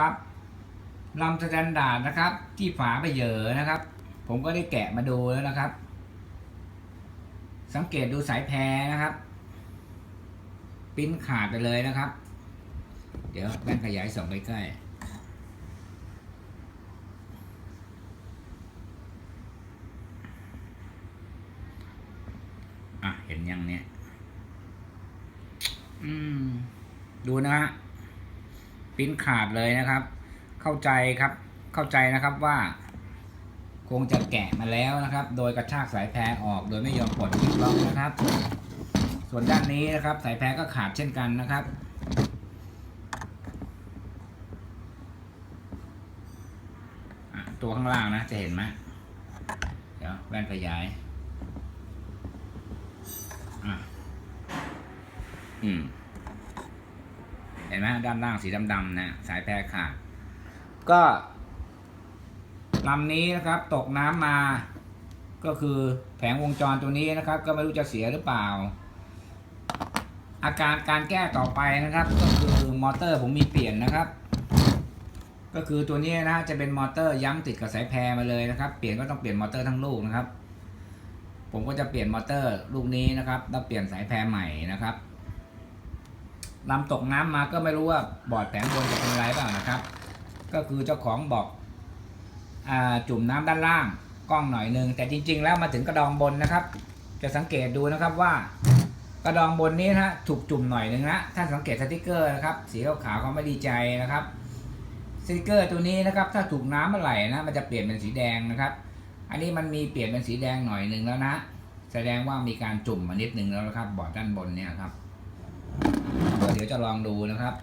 ครับลำสแตนดาร์ดนะครับ ที่ฝาไปเหยอนะครับ ผมก็ได้แกะมาดูแล้วนะครับ สังเกตดูสายแพรนะครับ ปิ้นขาดไปเลยนะครับ เดี๋ยวแว่นขยายส่องใกล้ๆอะ เห็นยังเนี่ย อืม ดูนะฮะ ปิ้นขาดเลยนะครับ เข้าใจครับเข้าใจนะครับว่า คงจะแกะมาแล้วนะครับ โดยกระชากสายแพรออกโดยไม่ยอมปลดคลิปล็อกนะครับ ส่วนด้านนี้นะครับ สายแพรก็ขาดเช่นกันนะครับตัวข้างล่างนะจะเห็นไหมเดี๋ยวแว่นขยาย อะ อืม เห็นไหมด้านล่างสีดำๆนะสายแพรขาดก็ลำนี้นะครับ ตกน้ำมา ก็คือแผงวงจรตัวนี้นะครับ ก็ไม่รู้จะเสียหรือเปล่า อาการการแก้ต่อไปนะครับ ก็คือมอเตอร์ผมมีเปลี่ยนนะครับ ก็คือตัวนี้นะจะเป็นมอเตอร์ย้ำติดกับสายแพรมาเลยนะครับ เปลี่ยนก็ต้องเปลี่ยนมอเตอร์ทั้งลูกนะครับ ผมก็จะเปลี่ยนมอเตอร์ลูกนี้นะครับแล้วเปลี่ยนสายแพรใหม่นะครับ ลำตกน้ำมาก็ไม่รู้ว่าบอร์ดแผงบนจะเป็นอะไรเปล่านะครับ ก็คือเจ้าของบอกอจุ่มน้ำด้านล่างกล้องหน่อยหนึงแต่จริง ๆ แล้วมาถึงกระดองบนนะครับ จะสังเกตดูนะครับว่ากระดองบนนี้นะถูกจุ่มหน่อยหนึ่งนะถ้าสังเกตสติกเกอร์นะครับสีขาวๆเขาไม่ดีใจนะครับสติกเกอร์ตัวนี้นะครับ ถ้าถูกน้ำเมื่อไหร่นะมันจะเปลี่ยนเป็นสีแดงนะครับ อันนี้มันมีเปลี่ยนเป็นสีแดงหน่อยหนึ่งแล้วนะ แสดงว่ามีการจุ่มมานิดหนึ่งแล้วนะครับ บอร์ดด้านบนเนี่ยครับ จะลองดูนะครับ